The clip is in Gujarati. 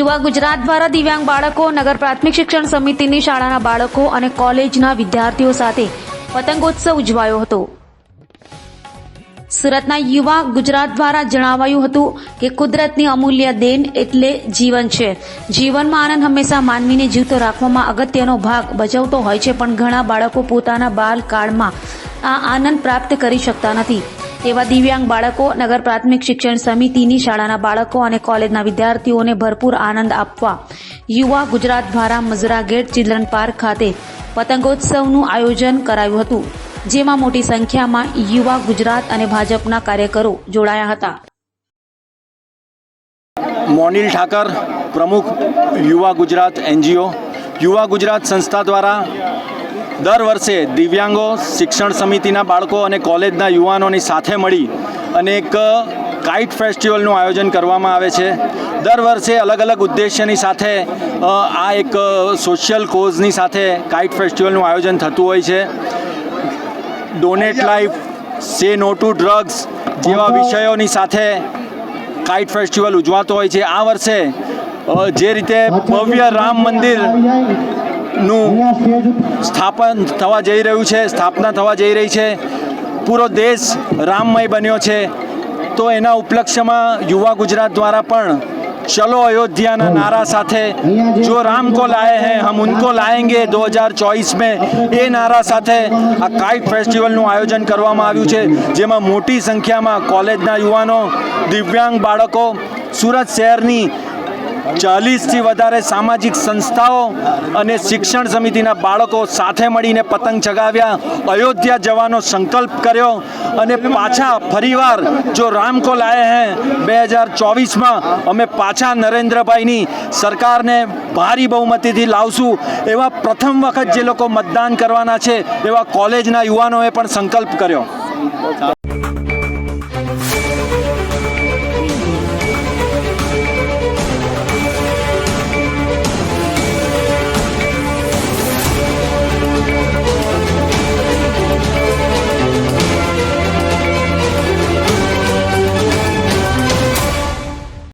યુવા ગુજરાત દ્વારા દિવ્યાંગ બાળકો, નગર પ્રાથમિક શિક્ષણ સમિતિની શાળાના બાળકો અને કોલેજના વિદ્યાર્થીઓ સાથે પતંગોત્સવ ઉજવાયો હતો. સુરતના યુવા ગુજરાત દ્વારા જણાવાયું હતું કે કુદરતની અમૂલ્ય દેન એટલે જીવન છે. જીવનમાં આનંદ હંમેશા માનવીને જીવતો રાખવામાં અગત્યનો ભાગ ભજવતો હોય છે, પણ ઘણા બાળકો પોતાના બાલકાળમાં આ આનંદ પ્રાપ્ત કરી શકતા નથી. એવા દિવ્યાંગ બાળકો નગર પ્રાથમિક શિક્ષણ સમિતિની શાળાના બાળકો અને કોલેજના વિદ્યાર્થીઓને ભરપૂર આનંદ આપવા યુવા ગુજરાત દ્વારા મઝરા ગેટ ચિલ્ડ્રન પાર્ક ખાતે પતંગોત્સવનું આયોજન કરાયું હતું, જેમાં મોટી સંખ્યામાં યુવા ગુજરાત અને ભાજપના કાર્યકરો જોડાયા હતા. મોનિલ ઠાકર, પ્રમુખ યુવા ગુજરાત એનજીઓ. યુવા ગુજરાત સંસ્થા દ્વારા દર વર્ષે દિવ્યાંગો શિક્ષણ સમિતિના બાળકો અને કોલેજના યુવાનોની સાથે મળી અને એક કાઇટ ફેસ્ટિવલનું આયોજન કરવામાં આવે છે. દર વર્ષે અલગ અલગ ઉદ્દેશ્યની સાથે આ એક સોશિયલ કોઝની સાથે કાઇટ ફેસ્ટિવલનું આયોજન થતું હોય છે. ડોનેટ લાઈફ સે નો ટુ ડ્રગ્સ જેવા વિષયોની સાથે કાઇટ ફેસ્ટિવલ ઉજવાતો હોય છે. આ વર્ષે જે રીતે ભવ્ય રામ નું સ્થાપન થવા જઈ રહ્યું છે સ્થાપના થવા જઈ રહી છે. પૂરો દેશ રામમય બન્યો છે. તો એના ઉપલક્ષ્યમાં યુવા ગુજરાત દ્વારા પણ ચલો અયોધ્યાના નારા સાથે જો રામ કો લાએ હૈ હમ ઉનકો લાએંગે દો હજાર ચોવીસ મે એ નારા સાથે આ કાઇટ ફેસ્ટિવલનું આયોજન કરવામાં આવ્યું છે. જેમાં મોટી સંખ્યામાં કોલેજના યુવાનો દિવ્યાંગ બાળકો સુરત શહેરની ચાલીસથી વધારે સામાજિક સંસ્થાઓ અને શિક્ષણ સમિતિના બાળકો સાથે મળીને પતંગ ચગાવ્યા. અયોધ્યા જવાનો સંકલ્પ કર્યો અને પાછા ફરીવાર જો રામકો કો હે બે હજાર ચોવીસમાં, અમે પાછા નરેન્દ્રભાઈની સરકારને ભારી બહુમતીથી લાવશું. એવા પ્રથમ વખત જે લોકો મતદાન કરવાના છે એવા કોલેજના યુવાનોએ પણ સંકલ્પ કર્યો.